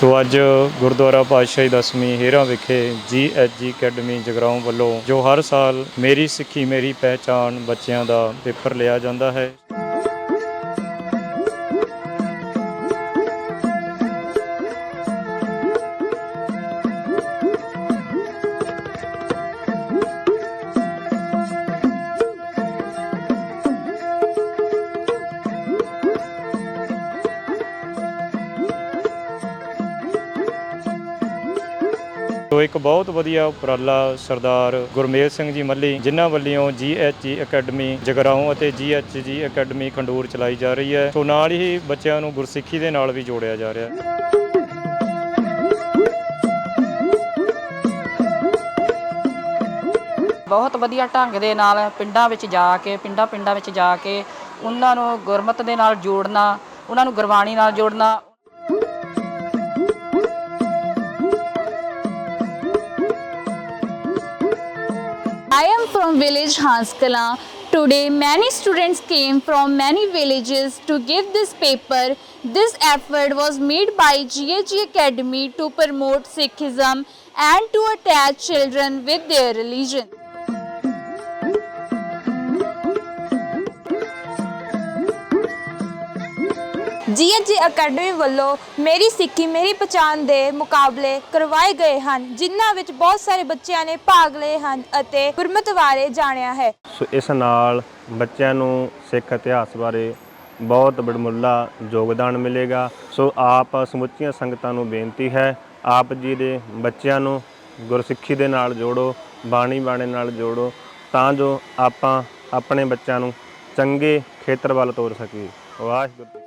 ਸੋ ਅੱਜ ਗੁਰਦੁਆਰਾ ਪਾਤਸ਼ਾਹੀ ਦਸਵੀਂ ਹੇਰਾ ਵਿਖੇ ਜੀਐਚਜੀ ਅਕੈਡਮੀ ਜਗਰਾਉਂ ਵੱਲੋਂ ਜੋ ਹਰ ਸਾਲ ਮੇਰੀ ਸਿੱਖੀ ਮੇਰੀ ਪਹਿਚਾਣ ਬੱਚਿਆਂ ਦਾ ਪੇਪਰ ਲਿਆ ਜਾਂਦਾ ਹੈ। ਸੋ ਇੱਕ ਬਹੁਤ ਵਧੀਆ ਉਪਰਾਲਾ ਸਰਦਾਰ ਗੁਰਮੇਲ ਸਿੰਘ ਜੀ ਮੱਲੀ, ਜਿਨ੍ਹਾਂ ਵੱਲੋਂ ਜੀਐਚਜੀ ਅਕੈਡਮੀ ਜਗਰਾਉਂ ਅਤੇ ਜੀਐਚਜੀ ਅਕੈਡਮੀ ਖੰਡੂਰ ਚਲਾਈ ਜਾ ਰਹੀ ਹੈ। ਸੋ ਨਾਲ ਹੀ ਬੱਚਿਆਂ ਨੂੰ ਗੁਰਸਿੱਖੀ ਦੇ ਨਾਲ ਵੀ ਜੋੜਿਆ ਜਾ ਰਿਹਾ ਹੈ। ਬਹੁਤ ਵਧੀਆ ਢੰਗ ਦੇ ਨਾਲ ਪਿੰਡਾਂ ਵਿੱਚ ਜਾ ਕੇ ਪਿੰਡਾਂ ਪਿੰਡਾਂ ਵਿੱਚ ਜਾ ਕੇ ਉਹਨਾਂ ਨੂੰ ਗੁਰਮਤ ਦੇ ਨਾਲ ਜੋੜਨਾ, ਉਹਨਾਂ ਨੂੰ ਗੁਰਬਾਣੀ ਨਾਲ ਜੋੜਨਾ I am from village Hanskala. Today many students came from many villages to give this paper. This effort was made by GAG Academy to promote Sikhism and to attach children with their religion. GHG academy ਵੱਲੋਂ ਮੇਰੀ ਸਿੱਖੀ, ਮੇਰੀ ਪਛਾਣ ਦੇ ਮੁਕਾਬਲੇ ਕਰਵਾਏ ਗਏ ਹਨ, ਜਿਨ੍ਹਾਂ ਵਿੱਚ ਬਹੁਤ ਸਾਰੇ ਬੱਚਿਆਂ ਨੇ ਭਾਗ ਲਏ ਹਨ ਅਤੇ ਗੁਰਮਤਿ ਬਾਰੇ ਜਾਣਿਆ ਹੈ। ਸੋ ਇਸ ਨਾਲ ਬੱਚਿਆਂ ਨੂੰ ਸਿੱਖ ਇਤਿਹਾਸ ਬਾਰੇ ਬਹੁਤ ਬੜਮੁੱਲਾ ਯੋਗਦਾਨ ਮਿਲੇਗਾ। ਸੋ ਆਪ ਸਮੁੱਚੀਆਂ ਸੰਗਤਾਂ ਨੂੰ ਬੇਨਤੀ ਹੈ, ਆਪ ਜੀ ਦੇ ਬੱਚਿਆਂ ਨੂੰ ਗੁਰਸਿੱਖੀ ਦੇ ਨਾਲ ਜੋੜੋ, ਬਾਣੀ ਬਾਣੇ ਨਾਲ ਜੋੜੋ, ਤਾਂ ਜੋ ਆਪਾਂ ਆਪਣੇ ਬੱਚਿਆਂ ਨੂੰ ਚੰਗੇ ਖੇਤਰ ਵੱਲ ਤੋਰ ਸਕੀਏ। ਵਾਹਿਗੁਰੂ।